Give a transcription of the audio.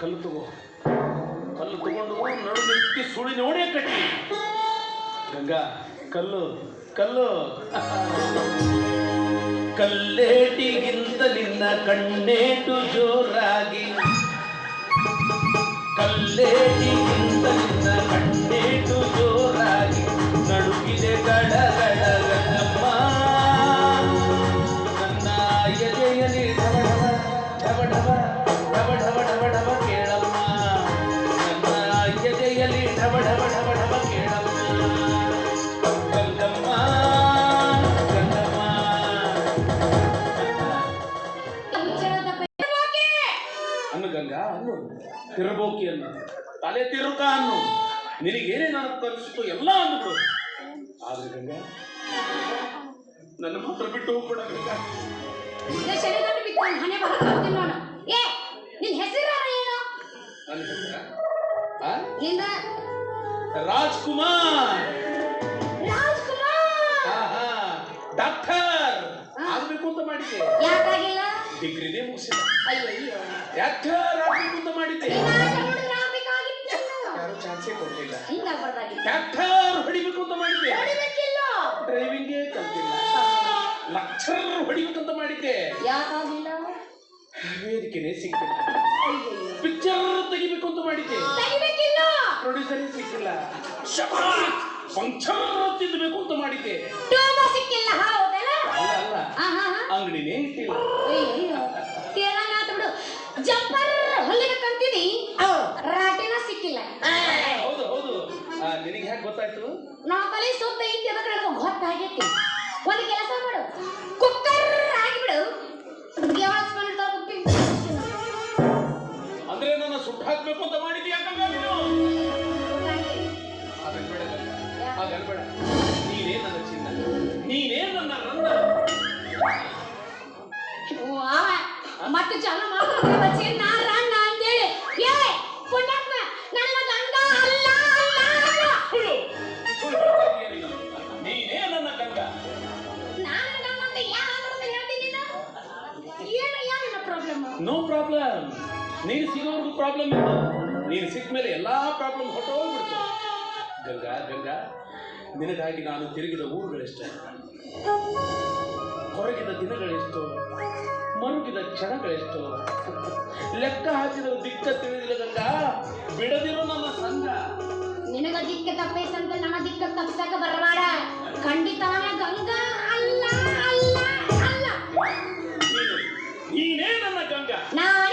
ಕಲ್ಲು ತಗೋ. ಕಲ್ಲು ತಗೊಂಡು ನಡು ಸುಳಿ ನೋಡಿ ಕಟ್ಟಿ. ಗಂಗಾ, ಕಲ್ಲು ಕಲ್ಲು. ಕಲ್ಲೇಟಿಗಿಂತ ನಿನ್ನ ಕಣ್ಣೇಟು ಜೋರಾಗಿ. ಕಲ್ಲೇಟಿಗಿಂತ ಎದೆಯಲ್ಲಿ ಢವ ಢಬ ಢವ ಢವ ಢವ ಢಬ ಢವ ಕೇಳಮ್ಮ. ಎದೆಯಲ್ಲಿ ಢಬ ಢವ ಢವ ಢವ ಕೇಳಮ್ಮ. ಗಂಗಮ್ಮ ಗಂಗಮ್ಮ. ಅನ್ನು ಗಂಗಾ, ಅನ್ನು ತಿರುಬೋಕಿ ಅನ್ನು. ತಲೆ ತಿರುಕ ಅನ್ನು. ನಿನಗೇನೇ ನಾನು ಕಲಿಸಿತು ಎಲ್ಲ ಅಂದ್ಬಿಡು ಆದ್ರೆ ಗಂಗಾ, ನನ್ನ ಮಾತ್ರ ಬಿಟ್ಟು ಹೋಗ್ಬೇಡ ಬಿತ್ತು ಹಣೆ ಬರಕಾಗ್ತಿಲ್ಲ ನೋಡು. ಏ ಹೆಸರು ಏನು? ನನ್ನ ಹೆಸರ? ಆ? ನಿಂದ ರಾಜ್ಕುಮಾರ್. ರಾಜ್ಕುಮಾರ್! ಡಾಕ್ಟರ್. ಆಗ್ಬೇಕು ಅಂತ ಮಾಡಿದ್ದೆ. ಯಾಕಾಗಿಲ್ಲ? ಡಿಗ್ರಿನೇ ಮುಗಿಸಿಲ್ಲ ಅಯ್ಯೋ ಡಾಕ್ಟರ್ ಆಗ್ಬೇಕು ಅಂತ ಮಾಡಿದ್ದೆ. ಯಾರು ಚಾನ್ಸೇ ಕೊಡ್ಲಿಲ್ಲ. ಡಾಕ್ಟರ್ ಹೊಡಿಬೇಕು ಅಂತ ಮಾಡಿದ್ದೆ. ಡ್ರೈವಿಂಗೇ ಕಲ್ತಿಲ್ಲ ಲಕ್ಷರ್ ಹೊಡಿಬೇಕಂತ ಮಾಡಿದ್ದೆ. ಯಾಕಾಗಿಲ್ಲ ವೇದಿಕೆನೇ ಸಿಕ್ಕಿಲ್ಲ ಪಿಕ್ಚರ್ ತೆಗಿಬೇಕು ಅಂತ ಮಾಡಿದ್ದೆ ಪ್ರೊಡ್ಯೂಸರ್ ಪ್ರೊಡ್ಯೂಸರೇ ಸಿಕ್ಕಿಲ್ಲ ಫಂಕ್ಷನ್ ತಿದ್ದಬೇಕು ಅಂತ ಮಾಡಿದ್ದೆ. ಸಿಕ್ಕಿಲ್ಲ ಅಲ್ಲ. ಅಂಗಡಿನೇ ಇಟ್ಟಿಲ್ಲ. ಬಿಡು. ಜಂಪರ್ ಹೊಲಿಬೇಕಂತೀನಿ ರಾಟಿನ ಸಿಕ್ಕಿಲ್ಲ. ಹೌದು ಹೌದು. ನಿನಗೆ ಹ್ಯಾಕ್ ಗೊತ್ತಾಯ್ತು? ನಾವು ತಲೆ ಸುತ್ತ ಐತಿ ಅದಕ್ಕೆ ನನಗೆ ಗೊತ್ತಾಗೈತಿ. ಒಂದು ಕೆಲಸ ಮಾಡು. ಕುಕ್ಕರ್ ಸುಟ್ಟು ಹಾಕ್ಬೇಕು ಅಂತ ಮಾಡಿದ್ಯಾ ಯಾಕಂಗ ನೀನು ನನ್ನ ಚಿನ್ನ. ನೀನೇ ನನ್ನ ರನ್ನ ಮತ್ತೆ ಜನ ಮಾತಾಡ್ತಾರೆ ಅಂತೇಳಿ ಏ ಪುಣ್ಯಾತ್ಮ ಅಲ್ಲ ನೀನು. ನೀನೇ ನನ್ನ ಗಂಗ ನಾನು ಅಂತ? ಏನು ಏನು ಪ್ರಾಬ್ಲಮ್ ನೋ ಪ್ರಾಬ್ಲಮ್ ನೀನು ಸಿಗೋರ್ಗು ಪ್ರಾಬ್ಲಮ್ ಇಲ್ಲ. ನೀನು ಸಿಕ್ಕ ಮೇಲೆ ಎಲ್ಲಾ ಪ್ರಾಬ್ಲಮ್ ಹೊಟ್ಟೋಗ್ಬಿಡ್ತು ಗಂಗಾ ಗಂಗಾ ನಿನಗಾಗಿ ನಾನು ತಿರುಗಿದ ಊರುಗಳೆಷ್ಟೇ? ಹೊರಗಿದ ದಿನಗಳೆಷ್ಟು? ಮರುಗಿದ ಕ್ಷಣಗಳೆಷ್ಟು? ಲೆಕ್ಕ ಹಾಕಿದ ದಿಕ್ಕ ತಿಳಿದಿಲ್ಲ ಗಂಗಾ. ಬಿಡದಿರೋ ನನ್ನ ಸಂಘ. ನಿನಗ ದಿಕ್ಕ ತಪ್ಪೈತಂತ ನಮ್ಮ ದಿಕ್ಕ ತಪ್ಪಿಸಕ ಬರಬೇಡ. ಖಂಡಿತ ಗಂಗಾ ಅಲ್ಲ ಅಲ್ಲ ಅಲ್ಲ. ನೀನು ನೀನೇ ನನ್ನ ಗಂಗಾ. ನಾನೇ